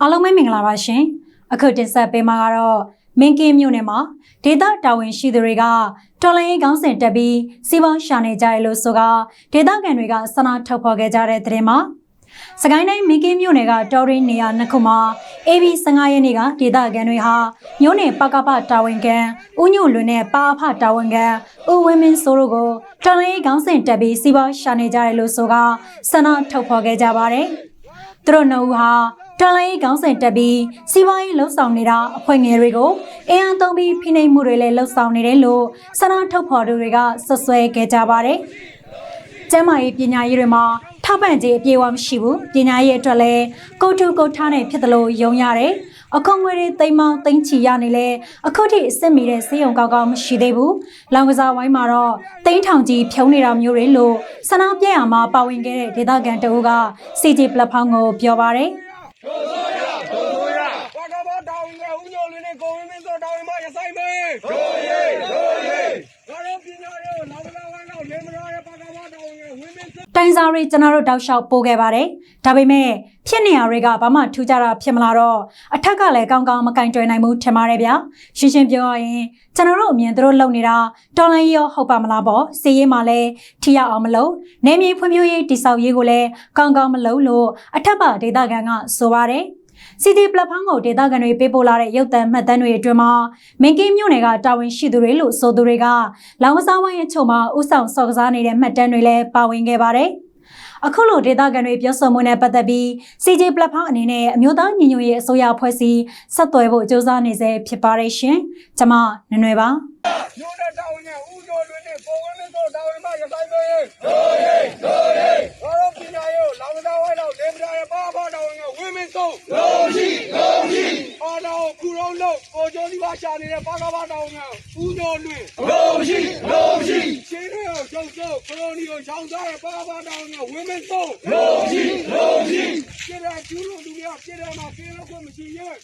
အားလုံးပဲမင်္ဂလာပါရှင်အခုတင်ဆက်ပေးမှာကတော့မင်းကင်းမြို့နယ်မှာဒေသတာဝန်ရှိသူတွေကတော်လိုင်းကောင်းစင်တက်ပြီးစီးပွားရှာနေကြတယ်လို့ဆိုကဒေသခံတွေကစနာထုတ်ဖော်ခဲ့ကြတဲ့တဲ့မှာစကိုင်းတိုင်းမင်းကင်းမြို့နယ်ကတော်ရင်းနေရာနှစ်ခုမှာ AB 15ရက်နေ့ကဒေသခံတွေဟာမြို့နယ်ပကပတာဝန်ခံဦးညွန့်လွင်နဲ့ပါအဖတာဝန်ခံဦးဝင်းမင်းစိုးတို့ကိုတော်လိုင်းကောင်းစင်တက်ပြီးစီးပွားရှာနေကြတယ်လို့ဆိုကစနာထုတ်ဖော်ခဲ့ကြပါတယ်သူတို့နှစ်ဦးဟာ တော်လိုင်းကောင်းစင်တက်ပြီးစီးပွားရေးလှုပ်ဆောင်နေတာအဖွဲ့ငယ်တွေကိုအင်အားသုံးပြီးဖိနှိပ်မှုတွေလည်းလှုပ်ဆောင်နေတယ်လို့စနာထုတ်ဖော်သူတွေကဆွဆွဲခဲ့ကြပါတယ်။ကျမ်းမာရေးပညာရေးတွေမှာထောက်ပံ့ခြင်းအပြည့်အဝမရှိဘူး။ပညာရေးအတွက်လည်းကိုထုကိုထားနေဖြစ်တယ်လို့ယုံရတယ်။အခွန်ငွေတွေတိမ်မောင်းတိမ်ချီရနေလဲအခုထိအစ်စ်မီတဲ့စေယုံကောက်ကောက်မရှိသေးဘူး။လောင်ကစားဝိုင်းမှာတော့တိမ်ထောင်ကြီးဖြုံးနေတာမျိုးတွေလို့စနာပြည့်အောင်မှာပါဝင်ခဲ့တဲ့ဒေသခံတအုပ်က CG platform ကိုပြောပါတယ်။ ဘာကဘာတောင်းနေဦးညိုလေးနဲ့ကိုဝင်းမင်း တို့တောင်းမရဆိုင်မေးတို့ရေတို့ရေဘာလို့ပညာရေးလောကလောကလောက်လေမတော်ရဲ့ဘာကဘာတောင်းနေဝင်းမင်းတိုင်စာတွေကျွန်တော်တို့တောက်လျှောက်ပို့ခဲ့ပါတယ်။ဒါပေမဲ့ဖြစ်နေရတွေကဘာမှထူးခြားတာဖြစ်မလာတော့အထက်ကလည်းကောင်းကောင်းမကင်တွယ်နိုင်ဘူးထင်ပါတယ်ဗျာ။ရှင်းရှင်းပြောရရင်ကျွန်တော်တို့အမြင်သူတို့လုပ်နေတာတော်လိုင်းရောဟုတ်ပါမလားပေါ့။စီရေးမှလည်းထိရအောင်မလုပ်။နေမြေဖွံ့ဖြိုးရေးတိစောက်ရေးကိုလည်းကောင်းကောင်းမလုပ်လို့အထက်ပါဒေတာကန်ကဆိုပါတယ်။ CD platform ကိုဒေတာကန်တွေပေးပို့လာတဲ့ရုပ်သံမှတ်တမ်းတွေအတွင်းမှာမင်းကင်းမြို့နယ်ကတာဝန်ရှိသူတွေလို့ဆိုသူတွေကလောင်ကစားဝိုင်းအချို့မှာဥဆောင်စော်ကစားနေတဲ့မှတ်တမ်းတွေလည်းပါဝင်ခဲ့ပါတယ်။အခုလိုဒေတာကန်တွေပြောဆိုမှုနဲ့ပတ်သက်ပြီး CJ platform အနေနဲ့အမျိုးသားညီညွတ်ရေးအစိုးရဖွဲ့စည်းဆက်သွယ်ဖို့စ조사နေစေဖြစ်ပါတယ်ရှင်။ကျွန်မနွယ်နွယ်ပါညိုတဲ့တောင်းနေဦးညိုလေးနဲ့ကိုဝင်းမင်းတို့တောင်းမရဆိုင်မေးတို့ရေတို့ရေဘာလို့ပညာရေးလောကလောကလောက်လေမတော်ရဲ့ဘာ ဘာတောင်းနေဝင်းမင်းတို့လုံးရှိလုံးရှိအားတော့ခုလုံးလို့ကိုကျော်ဒီပါရှာနေတဲ့ဘာကဘာတောင်းနေဦးညိုလွင်လုံးရှိလုံးရှိရှင်းရအောင်ချုပ်ချုပ်ခရိုနီကိုချောင်းသားရဲ့ဘာဘာတောင်းနေဝင်းမင်းတို့လုံးရှိလုံးရှိပြတဲ့ကျူးလို့လူတွေကပြတဲ့မှာပြလို့ကိုမရှိရဲ့